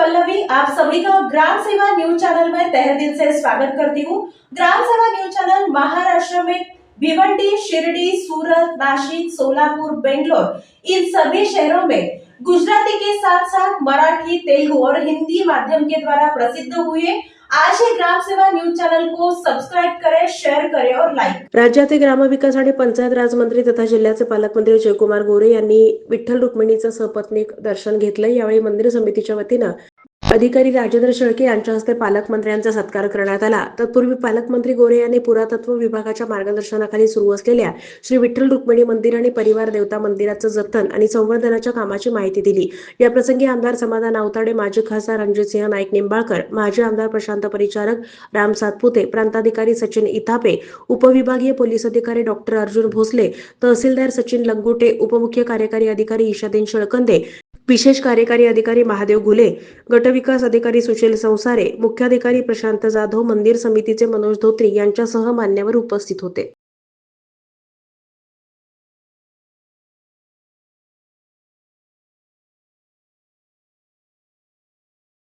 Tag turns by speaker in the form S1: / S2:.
S1: पल्लवी आप सभी का ग्राम सेवा न्यूज चैनल में तहे दिल से स्वागत करती हूँ। ग्राम सेवा न्यूज चैनल महाराष्ट्र में भिवंडी शिरडी सूरत नासिक सोलापुर बेंगलोर इन सभी शहरों में गुजराती के साथ साथ मराठी तेलुगु और हिंदी माध्यम के द्वारा प्रसिद्ध हुए आज ही ग्राम सेवा न्यूज चैनल को सब्सक्राइब करें शेयर करें और लाइक
S2: राज्याचे ग्रामविकास आणि पंचायत राज मंत्री तथा जिल्ह्याचे पालकमंत्री जयकुमार गोरे यांनी विठ्ठल रुक्मिणीचं सपत्नीक दर्शन घेतलं. यावेळी मंदिर समितीच्या वतीनं अधिकारी राजेंद्र शेळके यांच्या हस्ते पालकमंत्र्यांचा सत्कार करण्यात आला. तत्पूर्वी पालकमंत्री गोरे यांनी पुरातत्व विभागाच्या मार्गदर्शनाखाली सुरू असलेल्या श्री विठ्ठल रुक्मिणी मंदिर आणि परिवार देवता मंदिराचं जतन आणि संवर्धनाच्या कामाची माहिती दिली. याप्रसंगी आमदार समाधान आवताडे माजी खासदार रणजितसिंह नाईक निंबाळकर माजी आमदार प्रशांत परिचारक राम सातपुते प्रांताधिकारी सचिन इथापे उपविभागीय पोलीस अधिकारी डॉक्टर अर्जुन भोसले तहसीलदार सचिन लंगुटे उपमुख्य कार्यकारी अधिकारी ईशादीन शेळकंदे विशेष कार्यकारी अधिकारी महादेव घुले गटविकास अधिकारी सुशील संसारे मुख्याधिकारी प्रशांत जाधव मंदिर समितीचे मनोज धोत्री यांच्यासह मान्यवर उपस्थित होते.